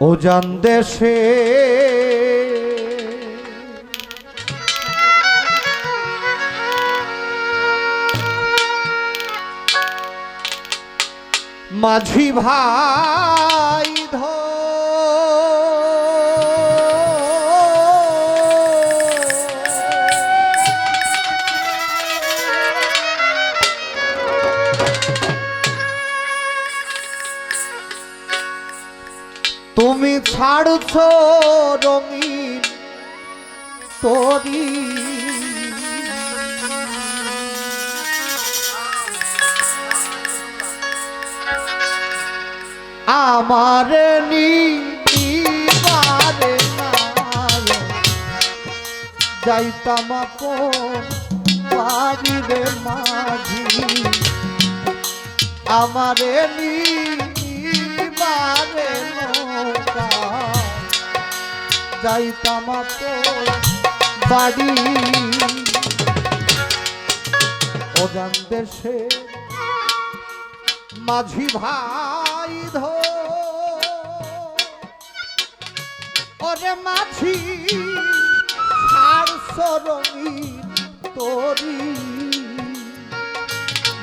ওজান দেশে মাঝি ভাই ছাড়ছ রঙিন তরি। আমার নিবারে যাইতাম বাড়িরে মাঝি। আমারে নিবারে যাইতাম বাড়ি। ওজান দেশে মাঝি ভাই ধো। ওরে মাঝি, ছাড় সরণি তোরি।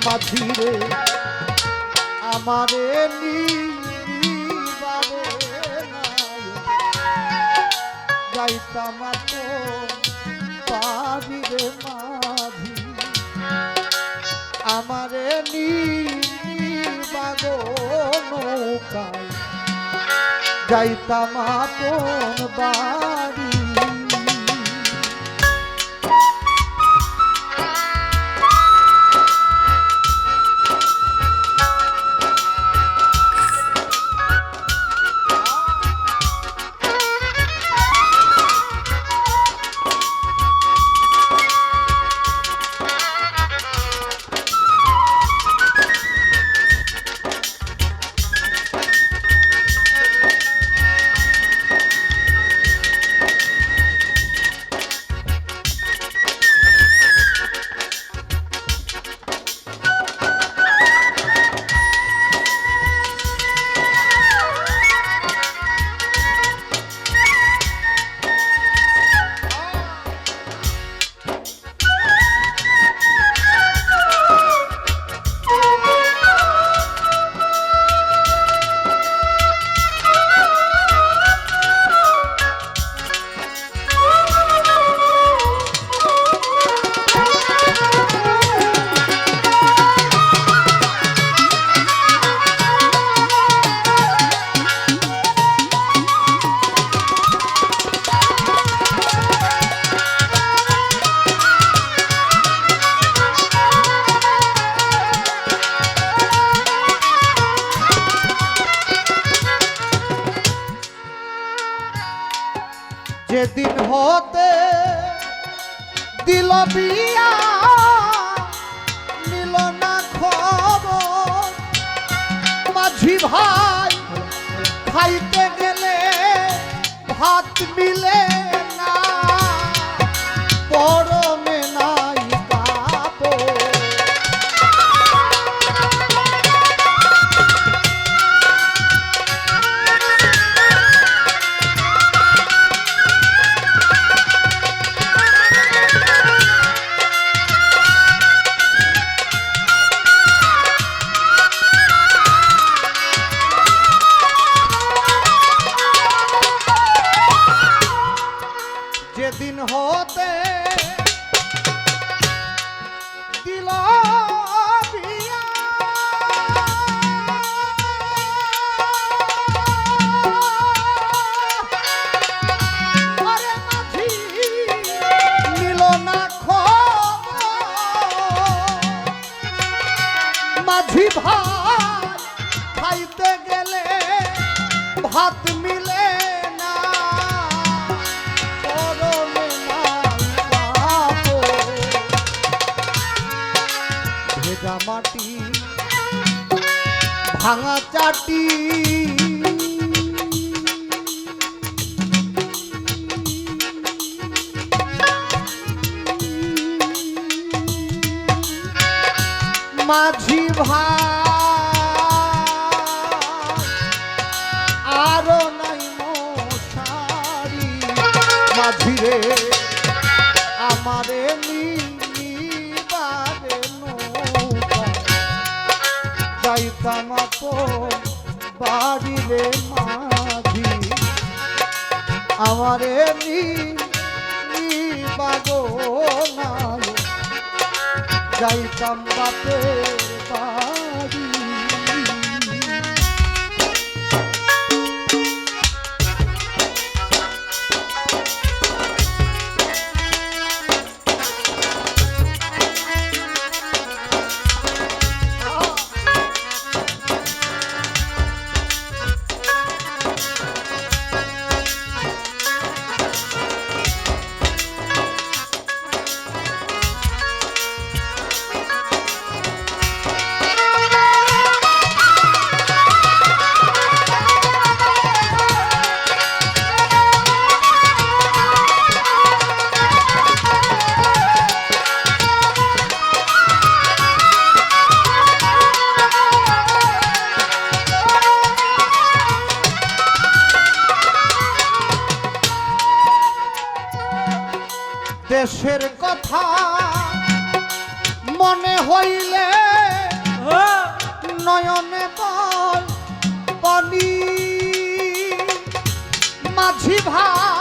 মাঝি রে, আমারে নিবারে যাইতাম তো পাবি রে মাঝি? আমারে নিবাগো নৌকায় যাইতাম আপন বাড়ি যেদিন হতে দিল বিয়া। নিল না খবর। মাঝি ভাই খাইতে ভাত মিলে না। ভেজা মাটি ভাঙা চাটি মাঝি ভাই আপন বাড়িরে মাঝি। আমারে নিবাগো নাই। যাইতাম বাপের বাড়ি। দেশের কথা মনে হইলে নয়নে বল বলি মাঝি ভাই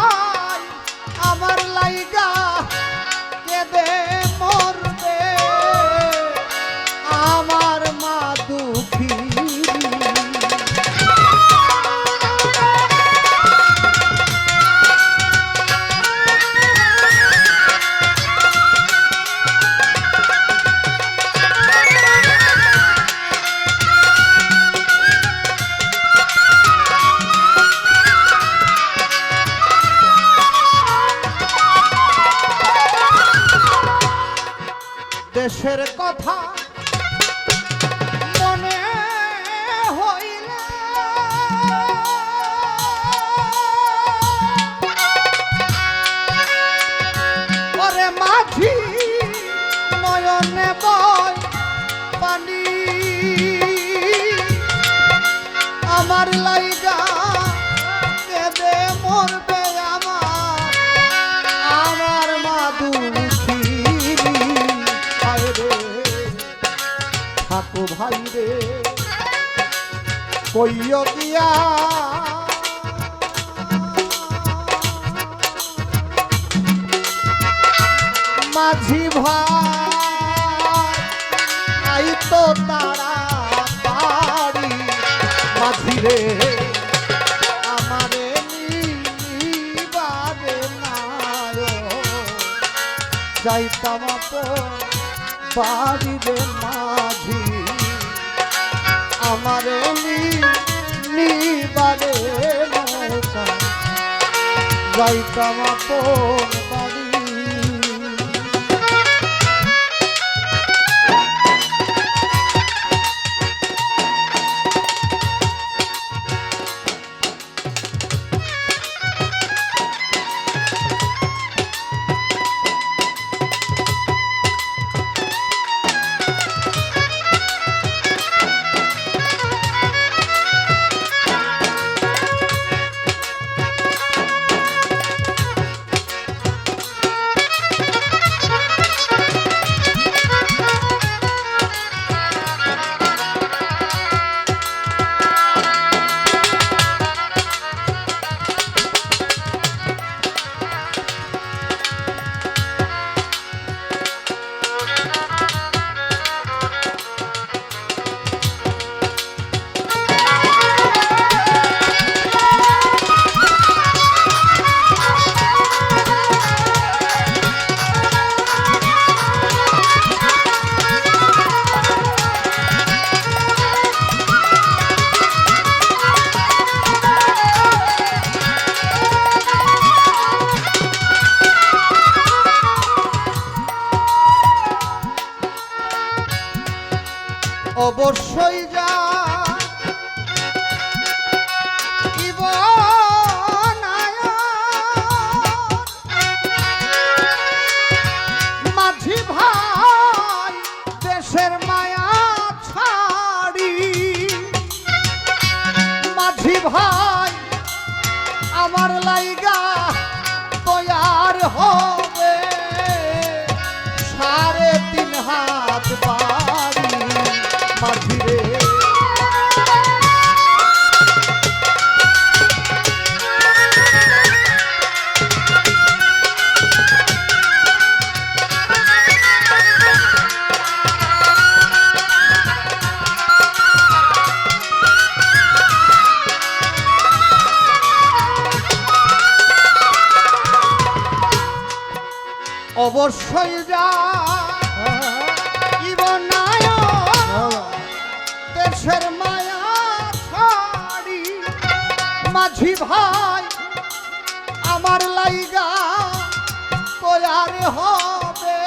রে। ঠাকু ভাই রে। কইয় দিয়া। মাঝি ভাই তো তারা মাঝি রে যাইতাম আপন বাড়িরে মাঝি। আমার নিবারে যাইতাম আপন অবশ্যই যা। দেশের মায়া মাঝি ভাই, আমার লাইগা তৈয়ার হবে।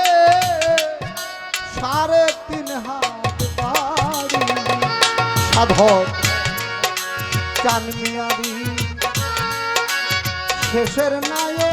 সাড়ে তিন হাত সাধক শেষের নায়ক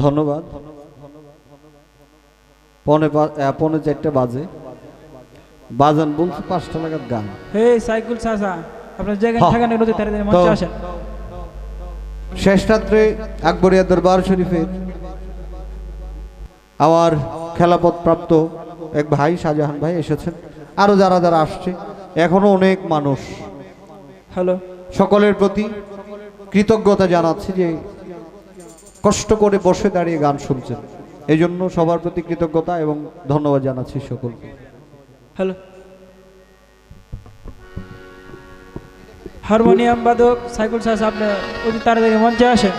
ধন্যবাদ। পনে পনে চারটে বাজে। বাজান বলছে পাঁচটা নাগাদ গান। হে সাইকুল চাচা আপনার জায়গায়। থাকেন নদী তারে মঞ্চে আসেন। শেষ রাত্রে আকবরিয়া দরবার শরীফের আমার খেলাপথ প্রাপ্ত এক ভাই শাহজাহান ভাই এসেছেন। আরও যারা যারা আসছে এখনও অনেক মানুষ। হ্যালো। সকলের প্রতি কৃতজ্ঞতা জানাচ্ছি যে কষ্ট করে বসে দাঁড়িয়ে গান শুনছেন। এই জন্য সবার প্রতি কৃতজ্ঞতা এবং ধন্যবাদ জানাচ্ছি সকলকে। হ্যালো। হারমোনিয়াম বাদক, সাইকুল সাহেব আপনি অতি তাড়াতাড়ি মঞ্চে আসেন।